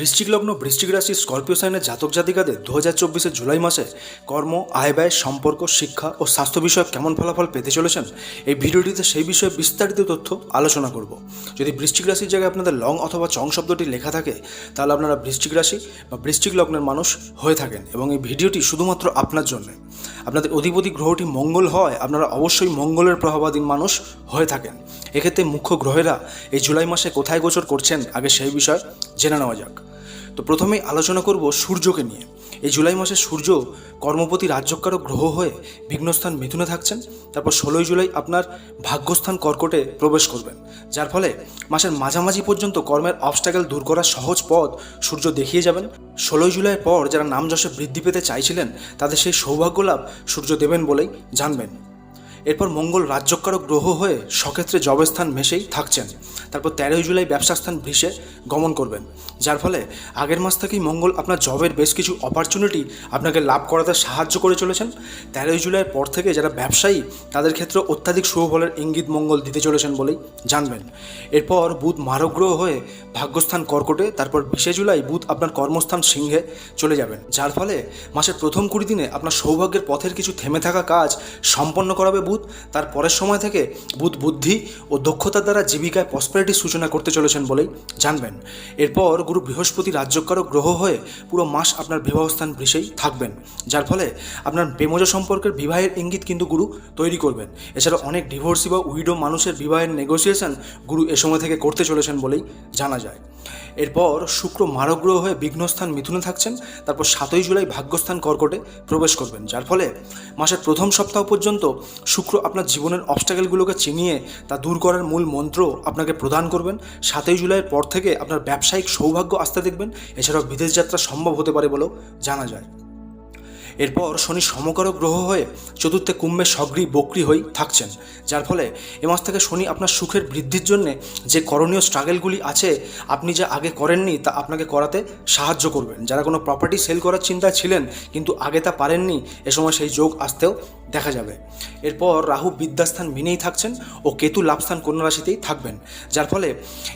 বৃশ্চিক লগ্ন বৃশ্চিক রাশি স্করপিও সাইনের জাতক জাতিকাদের দু হাজার চব্বিশের জুলাই মাসে কর্ম, আয় ব্যয়, সম্পর্ক, শিক্ষা ও স্বাস্থ্য বিষয়ক কেমন ফলাফল পেতে চলেছেন? এই ভিডিওটিতে সেই বিষয়ে বিস্তারিত তথ্য আলোচনা করব। যদি বৃশ্চিক রাশির জায়গায় আপনাদের লং অথবা চং শব্দটি লেখা থাকে, তাহলে আপনারা বৃশ্চিক রাশি বা বৃশ্চিক লগ্নের মানুষ হয়ে থাকেন এবং এই ভিডিওটি শুধুমাত্র আপনার জন্য। আপনাদের অধিপতি গ্রহটি মঙ্গল হয় আপনারা অবশ্যই মঙ্গলের প্রভাবাধীন মানুষ হয়ে থাকেন। এক্ষেত্রে মুখ্য গ্রহেরা এই জুলাই মাসে কোথায় গোচর করছেন, আগে সেই বিষয় জেনে নেওয়া যাক। তো প্রথমেই আলোচনা করব সূর্যকে নিয়ে। এই জুলাই মাসে সূর্য কর্মপতি রাজ্যকারক গ্রহ হয়ে বিঘ্নস্থান মিথুনে থাকছেন। তারপর ষোলোই জুলাই আপনার ভাগ্যস্থান কর্কটে প্রবেশ করবেন। যার ফলে মাসের মাঝামাঝি পর্যন্ত কর্মের অবস্টাকেল দূর করার সহজ পথ সূর্য দেখিয়ে যাবেন। ষোলোই জুলাইয়ের পর যারা নাম যশে বৃদ্ধি পেতে চাইছিলেন, তাদের সেই সৌভাগ্য লাভ সূর্য দেবেন বলেই জানবেন। এরপর মঙ্গল রাজ্যকারক গ্রহ হয়ে সক্ষেত্রে জবস্থান মেশেই থাকছেন। তারপর তেরোই জুলাই ব্যবসাস্থান ভৃষে গমন করবেন। যার ফলে আগের মাস থেকেই মঙ্গল আপনার জবের বেশ কিছু অপরচুনিটি আপনাকে লাভ করাতে সাহায্য করে চলেছেন। তেরোই জুলাইয়ের পর থেকে যারা ব্যবসায়ী, তাদের ক্ষেত্রে অত্যাধিক শুভফলের ইঙ্গিত মঙ্গল দিতে চলেছেন বলেই জানবেন। এরপর বুধ মারক গ্রহ হয়ে ভাগ্যস্থান কর্কটে, তারপর বিশে জুলাই বুধ আপনার কর্মস্থান সিংহে চলে যাবেন। যার ফলে মাসের প্রথম কুড়ি দিনে আপনার সৌভাগ্যের পথের কিছু থেমে থাকা কাজ সম্পন্ন করাবে বুধ তার পরের সময় থেকে বুধ বুদ্ধি ও দক্ষতার দ্বারা জীবিকায় প্রসপারিটির সূচনা করতে চলেছেন বলেই জানবেন। এরপর গুরু বৃহস্পতি রাজ্যকারক গ্রহ হয়ে পুরো মাস আপনার বিবাহস্থান বৃষেই থাকবেন, যার ফলে আপনার প্রেমজ সম্পর্কের বিবাহের ইঙ্গিত কিন্তু গুরু তৈরি করবেন। এছাড়া অনেক ডিভোর্সি বা উইডো মানুষের বিবাহের নেগোসিয়েশন গুরু এ সময় থেকে করতে চলেছেন বলেই জানা যায়। এরপর শুক্র মারগ্রহ হয়ে বিঘ্নস্থান মিথুনে থাকছেন, তারপর সাতই জুলাই ভাগ্যস্থান কর্কটে প্রবেশ করবেন, যার ফলে মাসের প্রথম সপ্তাহ পর্যন্ত শুক্র আপনার জীবনের অবস্টাকেলগুলোকে চিনিয়ে তা দূর করার মূল মন্ত্র আপনাকে প্রদান করবেন। সাতই জুলাইয়ের পর থেকে আপনার ব্যবসায়িক সৌভাগ্য আসতে দেখবেন। এছাড়াও বিদেশ যাত্রা সম্ভব হতে পারে বলেও জানা যায়। এরপর শনি সমকারক গ্রহ হয়ে চতুর্থে কুম্ভে সগ্রী, বক্রি হয়ে থাকছেন। যার ফলে এ মাস থেকে শনি আপনার সুখের বৃদ্ধির জন্য যে করণীয় স্ট্রাগেলগুলি আছে, আপনি যা আগে করেননি তা আপনাকে করাতে সাহায্য করবেন। যারা কোনো প্রপার্টি সেল করার চিন্তায় ছিলেন, কিন্তু আগে তা পারেননি, এ সময় সেই যোগ আসতেও দেখা যাবে। এরপর রাহু বিদ্যাস্থান মিনেই থাকছেন ও কেতু লাভস্থান কন্যা রাশিতেই থাকবেন। যার ফলে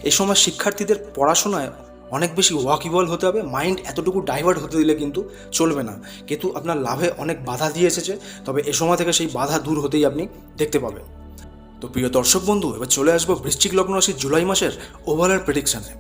এ সময় শিক্ষার্থীদের পড়াশোনায় অনেক বেশি ওয়াকিবল হতে হবে মাইন্ড এতটুকু ডাইভার্ট হতে দিলে কিন্তু চলবে না। কিন্তু আপনার লাভে অনেক বাধা দিয়ে এসেছে, তবে এ সময় থেকে সেই বাধা দূর হতেই আপনি দেখতে পাবেন। তো প্রিয় দর্শক বন্ধু, এবার চলে আসব বৃশ্চিক লগ্ন রাশির জুলাই মাসের ওভারঅল প্রেডিকশানে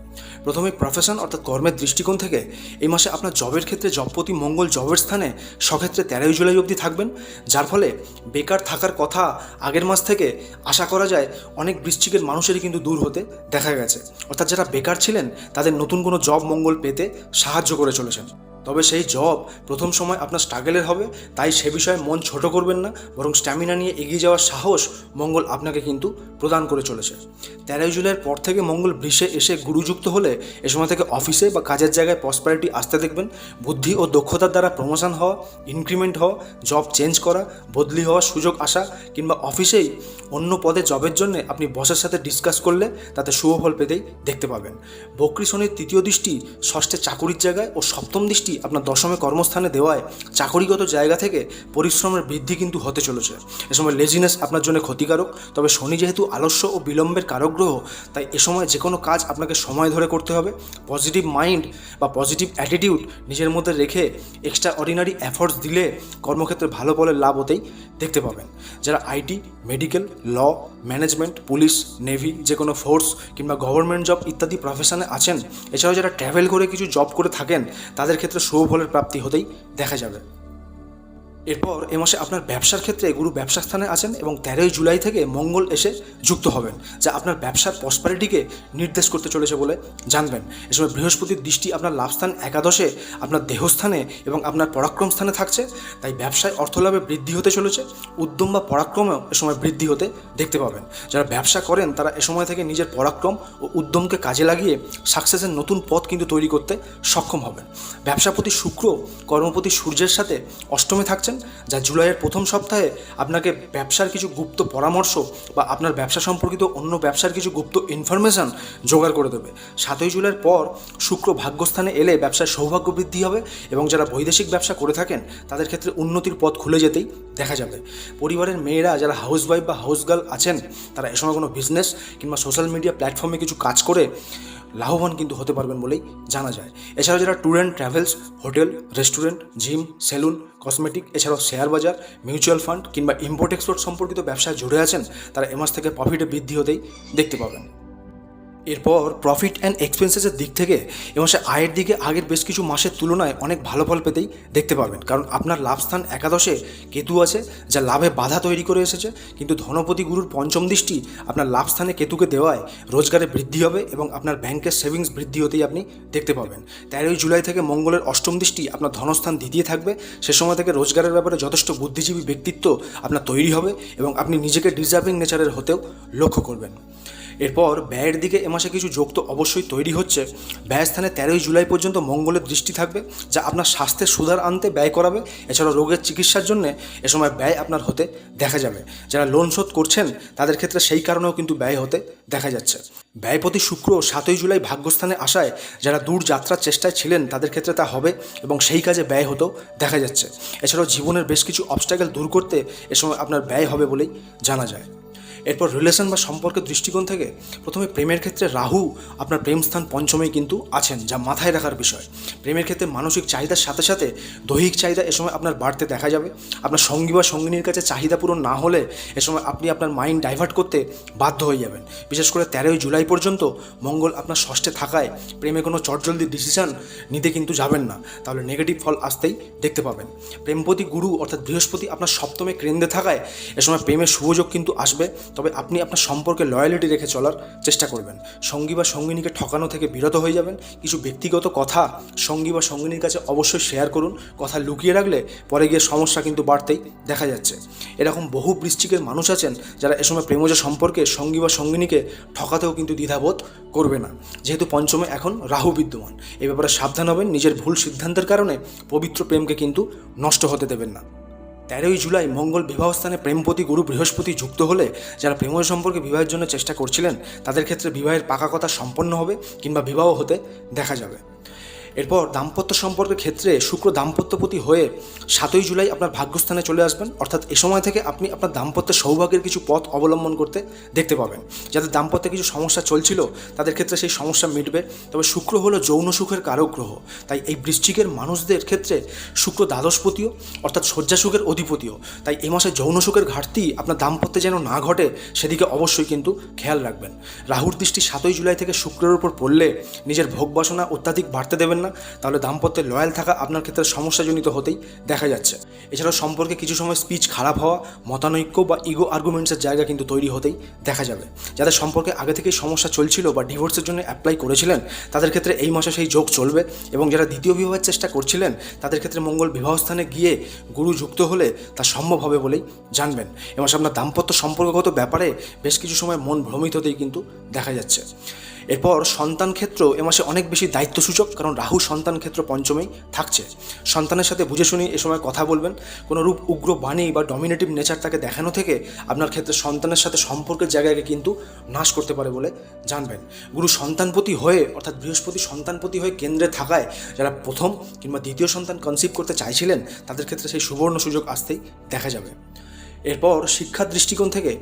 প্রথমে প্রফেশন অর্থাৎ কর্মের দৃষ্টিকোণ থেকে এই মাসে আপনার জবের ক্ষেত্রে জবপতি মঙ্গল জবের স্থানে সক্ষেত্রে তেরোই জুলাই অবধি থাকবেন, যার ফলে বেকার থাকার কথা আগের মাস থেকে আশা করা যায় অনেক বৃশ্চিকের মানুষেরই কিন্তু দূর হতে দেখা গেছে। অর্থাৎ যারা বেকার ছিলেন, তাদের নতুন কোনো জব মঙ্গল পেতে সাহায্য করে চলেছেন। তবে সেই জব প্রথম সময় আপনার স্ট্রাগেলের হবে, তাই সে বিষয়ে মন ছোট করবেন না, বরং স্ট্যামিনা নিয়ে এগিয়ে যাওয়ার সাহস মঙ্গল আপনাকে কিন্তু প্রদান করে চলেছে। তেরোই জুলাইয়ের পর থেকে মঙ্গল বৃষে এসে গুরুযুক্ত হলে এ সময় থেকে অফিসে বা কাজের জায়গায় প্রসপারিটি আসতে দেখবেন। বুদ্ধি ও দক্ষতার দ্বারা প্রমোশন হওয়া ইনক্রিমেন্ট হওয়া জব চেঞ্জ করা, বদলি হওয়ার সুযোগ আসা, কিংবা অফিসেই অন্য পদে জবের জন্য আপনি বসের সাথে ডিসকাস করলে তাতে শুভ ফল পেতেই দেখতে পাবেন। বক্রী শনির তৃতীয় দৃষ্টি ষষ্ঠে চাকুরির জায়গায় ও সপ্তম দৃষ্টি আপনার দশমে কর্মস্থানে দেওয়ায় চাকরিগত জায়গা থেকে পরিশ্রমের বৃদ্ধি কিন্তু হতে চলেছে। এ সময় লেজিনেস আপনার জন্য ক্ষতিকারক। তবে শনি যেহেতু আলস্য ও বিলম্বের কারক গ্রহ তাই এ সময় যে কোনো কাজ আপনাকে সময় ধরে করতে হবে। পজিটিভ মাইন্ড বা পজিটিভ অ্যাটিটিউড নিজের মধ্যে রেখে এক্সট্রা অর্ডিনারি এফর্টস দিলে কর্মক্ষেত্রে ভালো ফলের লাভ হতেই দেখতে পাবেন। যারা IT medical law management police navy যে কোনো ফোর্স কিংবা গভর্নমেন্ট জব ইত্যাদি প্রফেশনে আছেন, এছাড়াও যারা ট্র্যাভেল করে কিছু জব করে থাকেন, তাদের ক্ষেত্রে শুভ ফলের প্রাপ্তি হতেই দেখা যাবে। এরপর এ মাসে আপনার ব্যবসার ক্ষেত্রে গুরু ব্যবসা স্থানে আছেন এবং তেরোই জুলাই থেকে মঙ্গল এসে যুক্ত হবেন, যা আপনার ব্যবসার প্রসপারিটিকে নির্দেশ করতে চলেছে বলে জানবেন। এ সময় বৃহস্পতির দৃষ্টি আপনার লাভস্থান একাদশে, আপনার দেহস্থানে এবং আপনার পরাক্রম স্থানে থাকছে, তাই ব্যবসায় অর্থলাভে বৃদ্ধি হতে চলেছে। উদ্যম বা পরাক্রমেও এ সময় বৃদ্ধি হতে দেখতে পাবেন। যারা ব্যবসা করেন, তারা এ সময় থেকে নিজের পরাক্রম ও উদ্যমকে কাজে লাগিয়ে সাকসেসের নতুন পথ কিন্তু তৈরি করতে সক্ষম হবেন। ব্যবসাপতি শুক্র, কর্মপতি সূর্যের সাথে অষ্টমে থাকছেন যাচ্ছেন যা জুলাইয়ের প্রথম সপ্তাহে আপনাকে ব্যবসার কিছু গুপ্ত পরামর্শ বা আপনার ব্যবসা সম্পর্কিত অন্য ব্যবসার কিছু গুপ্ত ইনফরমেশন জোগাড় করে দেবে। সাতই জুলাইয়ের পর শুক্র ভাগ্যস্থানে এলে ব্যবসায় সৌভাগ্য বৃদ্ধি হবে এবং যারা বৈদেশিক ব্যবসা করে থাকেন, তাদের ক্ষেত্রে উন্নতির পথ খুলে যেতেই দেখা যাবে। পরিবারের মেয়েরা, যারা হাউস ওয়াইফ বা হাউস গার্ল আছেন, তারা এ সময় কোনো বিজনেস কিংবা সোশ্যাল মিডিয়া প্ল্যাটফর্মে কিছু কাজ করে লাভবান কিন্তু হতে পারবেন বলেই জানা যায়। এছাড়াও যারা tour and travels hotel restaurant gym salon cosmetic এছাড়াও শেয়ার বাজার মিউচুয়াল ফান্ড কিংবা ইম্পোর্ট এক্সপোর্ট সম্পর্কিত ব্যবসায় জুড়ে আছেন, তারা এ মাস থেকে প্রফিটে বৃদ্ধি হতেই দেখতে পাবেন। এরপর প্রফিট অ্যান্ড এক্সপেন্সেসের দিক থেকে এ মাসে আয়ের দিকে আগের বেশ কিছু মাসের তুলনায় অনেক ভালো ফল পেতেই দেখতে পাবেন। কারণ আপনার লাভস্থান একাদশে কেতু আছে, যা লাভে বাধা তৈরি করে এসেছে, কিন্তু ধনপতি গুরুর পঞ্চম দৃষ্টি আপনার লাভস্থানে কেতুকে দেওয়ায় রোজগারে বৃদ্ধি হবে এবং আপনার ব্যাংকের সেভিংস বৃদ্ধি হতেই আপনি দেখতে পাবেন। তেরোই জুলাই থেকে মঙ্গলের অষ্টম দৃষ্টি আপনার ধনস্থান দ্বিতীয় থাকবে। সে সময় থেকে রোজগারের ব্যাপারে যথেষ্ট বুদ্ধিজীবী ব্যক্তিত্ব আপনার তৈরি হবে এবং আপনি নিজেকে ডিজার্ভিং নেচারের হতেও লক্ষ্য করবেন। এরপর ব্যয়ের দিকে এ মাসে কিছু যোগ তো অবশ্যই তৈরি হচ্ছে। ব্যয় স্থানে তেরোই জুলাই পর্যন্ত মঙ্গলের দৃষ্টি থাকবে, যা আপনার স্বাস্থ্যের সুধার আনতে ব্যয় করাবে। এছাড়াও রোগের চিকিৎসার জন্য এ সময় ব্যয় আপনার হতে দেখা যাবে। যারা লোন শোধ করছেন, তাদের ক্ষেত্রে সেই কারণেও কিন্তু ব্যয় হতে দেখা যাচ্ছে। ব্যয়পতি শুক্র সাতই জুলাই ভাগ্যস্থানে আসায় যারা দূর যাত্রার চেষ্টায় ছিলেন, তাদের ক্ষেত্রে তা হবে এবং সেই কাজে ব্যয় হতেও দেখা যাচ্ছে। এছাড়াও জীবনের বেশ কিছু অবস্ট্যাকেল দূর করতে এ সময় আপনার ব্যয় হবে বলেই জানা যায়। এরপর রিলেশন বা সম্পর্কের দৃষ্টিকোণ থেকে প্রথমে প্রেমের ক্ষেত্রে রাহু আপনার প্রেম স্থান পঞ্চমেই কিন্তু আছেন, যা মাথায় রাখার বিষয়। প্রেমের ক্ষেত্রে মানসিক চাহিদার সাথে সাথে দৈহিক চাহিদা এ সময় আপনার বাড়তে দেখা যাবে। আপনার সঙ্গী বা সঙ্গিনীর কাছে চাহিদা পূরণ না হলে এ সময় আপনি আপনার মাইন্ড ডাইভার্ট করতে বাধ্য হয়ে যাবেন। বিশেষ করে তেরোই জুলাই পর্যন্ত মঙ্গল আপনার ষষ্ঠে থাকায় প্রেমে কোনো চটজলদি ডিসিশন নিতে কিন্তু যাবেন না। তাহলে নেগেটিভ ফল আসতেই দেখতে পাবেন। প্রেমপতি গুরু অর্থাৎ বৃহস্পতি আপনার সপ্তমে কেন্দ্রে থাকায় এ সময় প্রেমের শুভযোগ কিন্তু আসবে। তবে আপনি আপনার সম্পর্কে লয়ালিটি রেখে চলার চেষ্টা করবেন। সঙ্গী বা সঙ্গিনীকে ঠকানো থেকে বিরত হয়ে যাবেন। কিছু ব্যক্তিগত কথা সঙ্গী বা সঙ্গিনীর কাছে অবশ্যই শেয়ার করুন। কথা লুকিয়ে রাখলে পরে গিয়ে সমস্যা কিন্তু বাড়তেই দেখা যাচ্ছে। এরকম বহু বৃশ্চিকের মানুষ আছেন যারা এ সময় প্রেমজ সম্পর্কে সঙ্গী বা সঙ্গিনীকে ঠকাতেও কিন্তু দ্বিধাবোধ করবে না। যেহেতু পঞ্চমে এখন রাহু বিদ্যমান। এ ব্যাপারে সাবধান হবেন। নিজের ভুল সিদ্ধান্তের কারণে পবিত্র প্রেমকে কিন্তু নষ্ট হতে দেবেন না। তেরোই জুলাই মঙ্গল বিবাহস্থানে প্রেমপতি গুরু বৃহস্পতি যুক্ত হলে, যারা প্রেম সম্পর্কে বিবাহের জন্য চেষ্টা করছিলেন, তাদের ক্ষেত্রে বিবাহের পাকা কথা সম্পন্ন হবে কিংবা বিবাহ হতে দেখা যাবে। এরপর দাম্পত্য সম্পর্কের ক্ষেত্রে শুক্র দাম্পত্যপতি হয়ে সাতই জুলাই আপনার ভাগ্যস্থানে চলে আসবেন। অর্থাৎ এ সময় থেকে আপনি আপনার দাম্পত্যের সৌভাগ্যের কিছু পথ অবলম্বন করতে দেখতে পাবেন। যাদের দাম্পত্যে কিছু সমস্যা চলছিল, তাদের ক্ষেত্রে সেই সমস্যা মিটবে। তবে শুক্র হলো যৌন সুখের কারক গ্রহ। তাই এই বৃশ্চিকের মানুষদের ক্ষেত্রে শুক্র দ্বাদশপতিও, অর্থাৎ শয্যাসুখের অধিপতিও। তাই এই মাসে যৌন সুখের ঘাটতি আপনার দাম্পত্যে যেন না ঘটে, সেদিকে অবশ্যই কিন্তু খেয়াল রাখবেন। রাহুর দৃষ্টি সাতই জুলাই থেকে শুক্রের উপর পড়লে নিজের ভোগ বাসনা অত্যাধিক বাড়তে দেবেন না, তাহলে দাম্পত্যে লয়াল থাকা আপনার ক্ষেত্রে সমস্যাজনিত হতেই দেখা যাচ্ছে। এছাড়াও সম্পর্কে কিছু সময় স্পিচ খারাপ হওয়া, মতানৈক্য বা ইগো আর্গুমেন্টসের জায়গা কিন্তু তৈরি হতেই দেখা যাবে। যাদের সম্পর্কে আগে থেকেই সমস্যা চলছিল বা ডিভোর্সের জন্য অ্যাপ্লাই করেছিলেন, তাদের ক্ষেত্রে এই মাসে সেই যোগ চলবে এবং যারা দ্বিতীয় বিবাহের চেষ্টা করছিলেন, তাদের ক্ষেত্রে মঙ্গল বিবাহস্থানে গিয়ে গুরু যুক্ত হলে তা সম্ভব হবে বলেই জানবেন। এ মাসে আপনার দাম্পত্য সম্পর্কগত ব্যাপারে বেশ কিছু সময় মন ভ্রমিত হতেই কিন্তু দেখা যাচ্ছে। এরপর সন্তান ক্ষেত্র এ মাসে অনেক বেশি দায়িত্বসূচক, কারণ রাহু সন্তান ক্ষেত্র পঞ্চমেই থাকছে। সন্তানের সাথে বুঝে শুনে এ সময় কথা বলবেন। কোনো রূপ, উগ্র, বাণী বা ডমিনেটিভ নেচার তাকে দেখানো থেকে আপনার ক্ষেত্রে সন্তানের সাথে সম্পর্কের জায়গাকে কিন্তু নাশ করতে পারে বলে জানবেন। গুরু সন্তানপতি হয়ে, অর্থাৎ বৃহস্পতি সন্তানপতি হয়ে কেন্দ্রে থাকায় যারা প্রথম কিংবা দ্বিতীয় সন্তান কনসিভ করতে চাইছিলেন, তাদের ক্ষেত্রে সেই সুবর্ণ সুযোগ আসতেই দেখা যাবে। এরপর শিক্ষার দৃষ্টিকোণ থেকে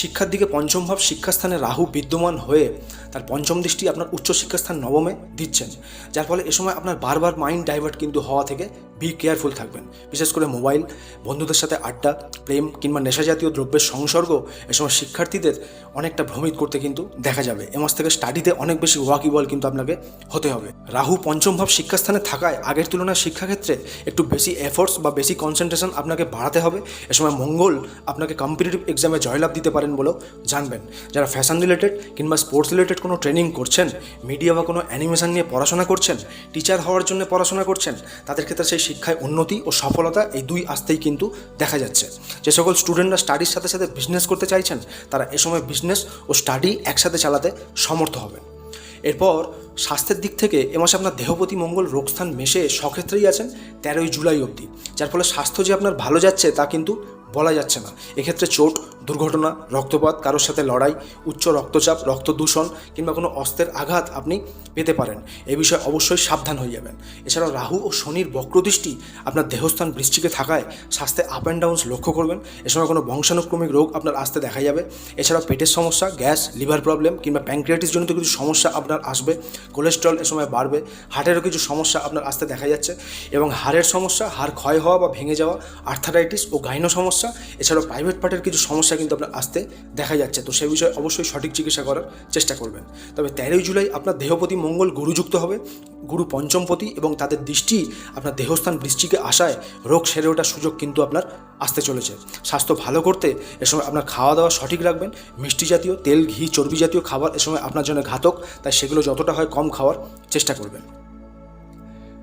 শিক্ষার দিকে পঞ্চম ভাব শিক্ষাস্থানে রাহু বিদ্যমান হয়ে তার পঞ্চম দৃষ্টি আপনার উচ্চ শিক্ষাস্থান নবমে দিচ্ছেন। যার ফলে এ সময় আপনার বারবার মাইন্ড ডাইভার্ট কিন্তু হওয়া থেকে বি কেয়ারফুল থাকবেন। বিশেষ করে মোবাইল বন্ধুদের সাথে আড্ডা, প্রেম কিংবা নেশাজাতীয় দ্রব্যের সংসর্গ এ সময় শিক্ষার্থীদের অনেকটা ভ্রমিত করতে কিন্তু দেখা যাবে। এ মাস থেকে স্টাডিতে অনেক বেশি ওয়াকিবল কিন্তু আপনাকে হতে হবে। রাহু পঞ্চম ভাব শিক্ষাস্থানে থাকায় আগের তুলনায় শিক্ষাক্ষেত্রে একটু বেশি এফোর্টস বা বেশি কনসেন্ট্রেশন আপনাকে বাড়াতে হবে। এ সময় মঙ্গল আপনাকে কম্পিটিটিভ এক্সামে জয়লাভ দিতে পারেন বলেও জানবেন। যারা ফ্যাশন রিলেটেড কিংবা স্পোর্টস রিলেটেড কোনো ট্রেনিং করছেন মিডিয়া বা কোনো অ্যানিমেশন নিয়ে পড়াশোনা করছেন টিচার হওয়ার জন্য পড়াশোনা করছেন, তাদের ক্ষেত্রে সেই শিক্ষায় উন্নতি ও সফলতা এই দুই আসতেই কিন্তু দেখা যাচ্ছে। যে সকল স্টুডেন্টরা স্টাডির সাথে সাথে বিজনেস করতে চাইছেন, তারা এ সময় বিজনেস ও স্টাডি একসাথে চালাতে সমর্থ হবেন। এরপর স্বাস্থ্যের দিক থেকে এ মাসে আপনার দেহপতি মঙ্গল রোগস্থান মেশে সক্ষেত্রেই আছেন তেরোই জুলাই অবধি, যার ফলে স্বাস্থ্য যে আপনার ভালো যাচ্ছে তা কিন্তু বলা যাচ্ছে না। এক্ষেত্রে চোট দুর্ঘটনা, রক্তপাত, কারোর সাথে লড়াই, উচ্চ রক্তচাপ রক্ত দূষণ কিংবা কোনো অস্ত্রের আঘাত আপনি পেতে পারেন। এ বিষয়ে অবশ্যই সাবধান হয়ে যাবেন। এছাড়াও রাহু ও শনির বক্রদৃষ্টি আপনার দেহস্থান বৃষ্টিকে থাকায় স্বাস্থ্যে আপ অ্যান্ড ডাউনস লক্ষ্য করবেন। এ সময় কোনো বংশানুক্রমিক রোগ আপনার আসতে দেখা যাবে। এছাড়াও পেটের সমস্যা, গ্যাস, লিভার প্রবলেম কিংবা প্যাঙ্ক্রিয়াটিস জনিত কিছু সমস্যা আপনার আসবে। কোলেস্ট্রল এ সময় বাড়বে। হার্টেরও কিছু সমস্যা আপনার আসতে দেখা যাচ্ছে এবং হাড়ের সমস্যা, হাড় ক্ষয় হওয়া বা ভেঙে যাওয়া, আর্থারাইটিস ও গাইনো সমস্যা, এছাড়াও প্রাইভেট পার্টের কিছু সমস্যা কিন্তু আপনার আসতে দেখা যাচ্ছে। তো সেই বিষয়ে অবশ্যই সঠিক চিকিৎসা করার চেষ্টা করবেন। তবে তেরোই জুলাই আপনার দেহপতি মঙ্গল গুরুযুক্ত হবে। গুরু পঞ্চমপতি এবং তাদের দৃষ্টি আপনার দেহস্থান বৃষ্টিকে আসায় রোগ সেরে ওঠার সুযোগ কিন্তু আপনার আসতে চলেছে। স্বাস্থ্য ভালো করতে এ সময় আপনার খাওয়া দাওয়া সঠিক রাখবেন। মিষ্টি জাতীয় তেল, ঘি, চর্বি জাতীয় খাবার এ সময় আপনার জন্য ঘাতক। তাই সেগুলো যতটা হয় কম খাওয়ার চেষ্টা করবেন।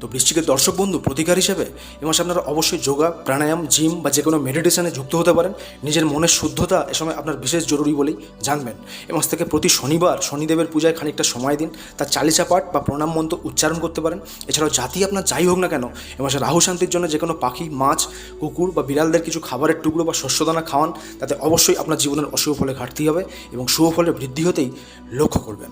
তো বৃশ্চিকের দর্শক বন্ধু, প্রতিকার হিসেবে এ মাসে আপনারা অবশ্যই যোগা, প্রাণায়াম, জিম বা যে কোনো মেডিটেশনে যুক্ত হতে পারেন। নিজের মনের শুদ্ধতা এ সময় আপনার বিশেষ জরুরি বলেই জানবেন। এ মাস থেকে প্রতি শনিবার শনিদেবের পূজায় খানিকটা সময় দিন। তার চালিসা পাঠ বা প্রণাম মন্ত্র উচ্চারণ করতে পারেন। এছাড়াও জাতি আপনার যাই হোক না কেন, এ মাসে রাহু শান্তির জন্য যে কোনো পাখি, মাছ, কুকুর বা বিড়ালদের কিছু খাবারের টুকরো বা শস্যদানা খাওয়ান। তাতে অবশ্যই আপনার জীবনের অশুভ ফলে ঘাটতি হবে এবং শুভ ফলের বৃদ্ধি হতেই লক্ষ্য করবেন।